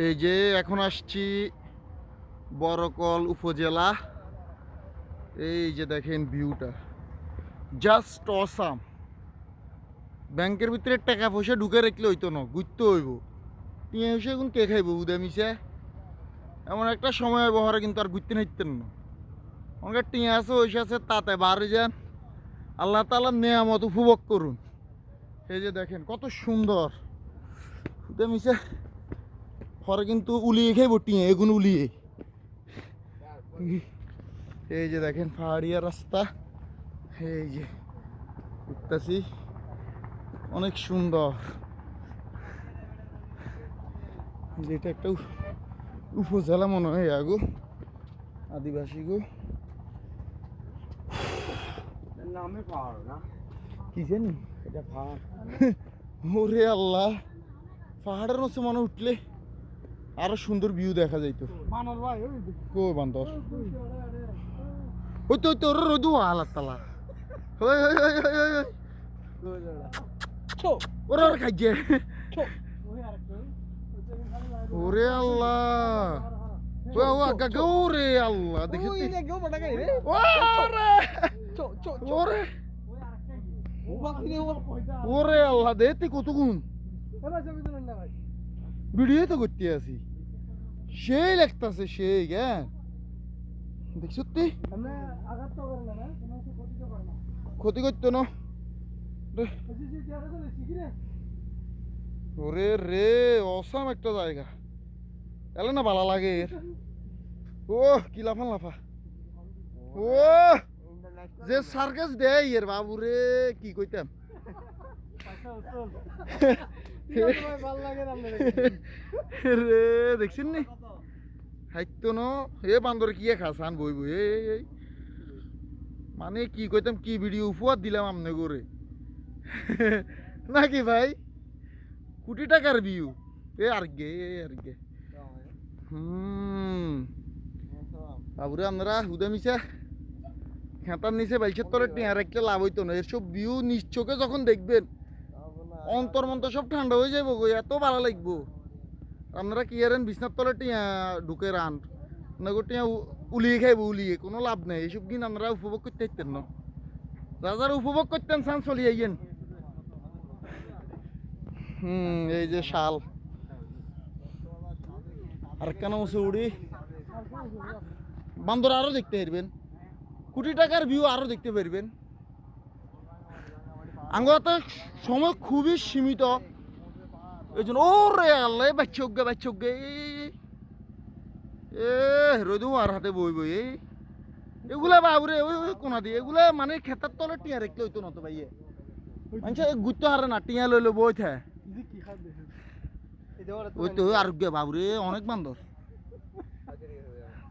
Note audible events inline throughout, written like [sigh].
এই যে এখন আসছি বরকল উপজেলা। এই যে দেখেন ভিউটা। Just awesome. ব্যাংকের ভিতরে টাকা পয়সা ঢুকে রাখলে হইতো না, ঘুরতে হইব। টিয়া হইসে এখন কে খাইব মিশে? এমন একটা সময় ব্যবহারে কিন্তু আর ঘুরতে নাইতেন না। অনেক টিয়া আছে ওইসে আছে, তাতে বাড়ি যান। আল্লাহ তালা নেয়ামত উপভোগ করুন। এই যে দেখেন, কত সুন্দর। মিশে? পরে কিন্তু উলিয়ে খাইব টিয়া এগুন উলিয়ে। এই যে দেখেন পাহাড়িয়া রাস্তা। এই যে উঠতেছি। অনেক সুন্দর। এই যে এটা একটা উপ- উপজেলা মনে হয় আগো আদিবাসী গো। নামে পাহাড় না? কি জানি? এটা পাহাড়। ওরে আল্লাহ। পাহাড়ের নিচে মনে উঠলে আরও সুন্দর ভিউ দেখা যাইতো। ওই কো বান্দর? ওই তো ওই তো রোদু তালা। ওই ওই ওই ওই ওই ওই। ওরে ওরে খাইছে। ওরে আল্লাহ। ওরে আল্লাহ দেখি ওই রে গো বড় গাই রে। ওরে চো চো। আল্লাহ কত গুণ। এবার ছবি না ভাই। ভিডিও তো করতে আছি সেই লাগতাছে সেই হ্যাঁ দেখছ তুই কিছু ক্ষতি করতো না। ওরে রে অসাম একটা জায়গা। এলে না ভালো লাগে এর। ও কি লাফা লাফা ও যে সার্কাস দেয় এর বাবু রে কি কইতাম? [laughs] রে দেখছেন নি? হাইতো ন। এ বান্দরে কি খাসান বই বই এই। মানে কি কইতাম কি ভিডিও উপহার দিলাম আমনে করে নাকি ভাই? কোটি টাকার ভিউ। এ আর গে এ আর গে। হুম। বাবুরে আপনারা হুদা মিশা খেতার নিচে বাইশের তলে টেঁয়া রাখলে লাভ হইতো না। এসব ভিউ নিজ চোখে যখন দেখবেন অন্তর মন্তর সব ঠান্ডা হয়ে যাব গো, এত ভালো লাগবো। আপনারা কি আরেন বিছনার তলে টিয়া ঢুকে রান। না টিয়া উলিয়ে খাইবো, উলিয়ে, কোনো লাভ নেই। এইসব দিন আপনারা উপভোগ করতে পারতেন না। যারা উপভোগ করতেন, চান চলে আইয়েন। হুম, এই যে শাল। আর কেন বসে উড়ি? বান্দর আরও দেখতে পারবেন। কোটি টাকার ভিউ আরও দেখতে পারবেন। আঙ্গতে সময় খুবই সীমিত। এই জন্য ও রে আল্লাহ বাচ্চা গে এ রোদু আর হাতে বই বই এগুলা বাবুরে ওই ওই কোনা দিয়ে এগুলা মানে খেতার তলে টিয়া রাখলে হইতো না তো ভাইয়ে। মানুষ গুরুত্ব হারে না টিয়া লইলে বই থা। ওই তো আর গে বাবুরে অনেক বান্দর।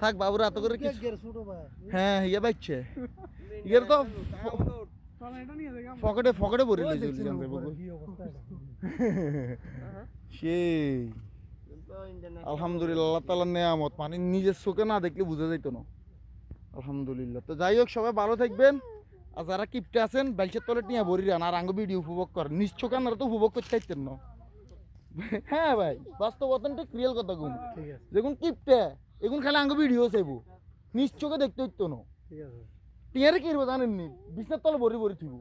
থাক বাবুরে এত করে হ্যাঁ ইয়ে বাচ্চা ইয়ের তো নিয়ে দেখা পকেটে পকেটে ভরে লইছে কি অবস্থা [laughs] সেই। আলহামদুলিল্লাহ আল্লাহ তালার নেয়ামত। মানে নিজের চোখে না দেখলে বোঝা যাইতো না। আলহামদুলিল্লাহ। তো যাই হোক সবাই ভালো থাকবেন। আর যারা কিপটে আছেন বাইকের তলে টিয়া ভরি রান। আর আঙ্গ ভিডিও উপভোগ করেন। নিজ চোখে আপনারা তো উপভোগ করতে চাইতেন না। হ্যাঁ ভাই বাস্তব অথেন্টিক রিয়েল কথা গুণ ঠিক আছে। যেগুন কিপটে এগুন খালি আঙ্গ ভিডিও চাইব নিজ চোখে দেখতে হইতো না। ঠিক আছে। টিয়ারে কি হইব জানেন নি? বিছনার তলে ভরি ভরি থিব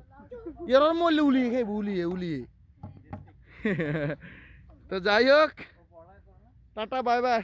ইয়ার মরলে উলিয়ে খাইব উলিয়ে উলিয়ে। [laughs] তো যাই হোক। Tata bye bye.